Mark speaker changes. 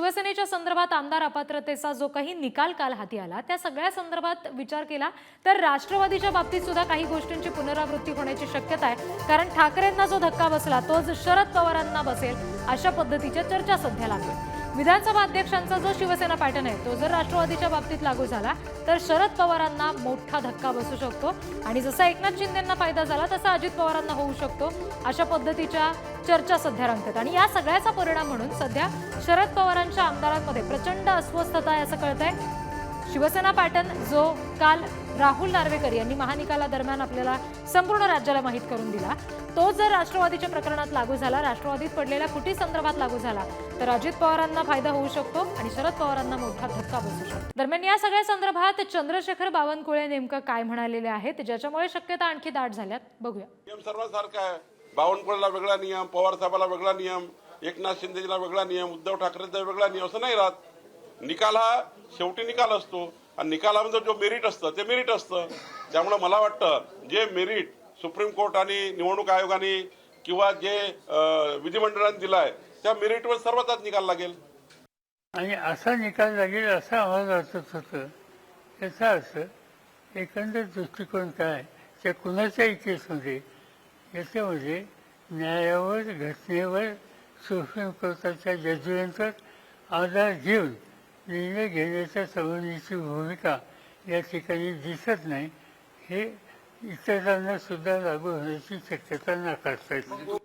Speaker 1: शिवसेनेच्या संदर्भात आमदार अपात्रतेचा जो काही निकाल काल हाती आला त्या सगळ्या संदर्भात विचार केला तर राष्ट्रवादीच्या बाबतीत सुद्धा काही गोष्टींची पुनरावृत्ती होण्याची शक्यता आहे. कारण ठाकरेंना जो धक्का बसला तोच शरद पवारांना बसेल अशा पद्धतीच्या चर्चा सध्या लागल्या विधानसभा अध्यक्षांचा जो शिवसेना पॅटर्न आहे तो जर राष्ट्रवादीच्या बाबतीत लागू झाला तर शरद पवारांना मोठा धक्का बसू शकतो. आणि जसा एकनाथ शिंदेंना फायदा झाला तसा अजित पवारांना होऊ शकतो. अशा पद्धतीच्या चर्चा सध्या रंगतात आणि या सगळ्याचा परिणाम म्हणून सध्या शरद पवारांच्या आमदारांमध्ये प्रचंड अस्वस्थता आहे असं कळतंय. शिवसेना पॅटर्न जो काल राहुल नार्वेकर यांनी महानिकालादरम्यान आपल्याला संपूर्ण राज्याला माहीत करून दिला तो जर राष्ट्रवादीच्या प्रकरणात लागू झाला राष्ट्रवादीत पडलेल्या फुटी संदर्भात लागू झाला तर अजित पवारांना फायदा होऊ शकतो आणि शरद पवारांना मोठा धक्का बसू शकतो. दरम्यान या सगळ्या संदर्भात चंद्रशेखर बावनकुळे नेमकं काय म्हणालेले आहेत ज्याच्यामुळे शक्यता आणखी दाट झाल्यात बघूया.
Speaker 2: नियम आहे. बावनकुळेला वेगळा नियम पवार साहेबाला वेगळा नियम एकनाथ शिंदेला वेगळा नियम उद्धव ठाकरेचा वेगळा नियम असं नाही राहत. निकाल हा शेवटी निकाल असतो आणि निकालामध्ये जो मेरिट असतं ते मेरिट असतं. त्यामुळं मला वाटतं जे मेरिट सुप्रीम कोर्ट आणि निवडणूक आयोगाने किंवा जे विधिमंडळाने विधिमंडळाने दिलाय त्या मेरिटवर सर्वात निकाल लागेल.
Speaker 3: आणि असा निकाल लागेल असं आम्हाला वाटत होतं. याचा अर्थ एकंदर दृष्टिकोन काय त्या कुणाच्या इतिहासमध्ये याच्यामध्ये न्यायावर घटनेवर सुप्रीम कोर्टाच्या जजमेंटवर आधार घेऊन निर्णय घेण्याच्या संबंधीची भूमिका या ठिकाणी दिसत नाही. हे इतरांना सुद्धा लागू होण्याची शक्यता नाकारता येते.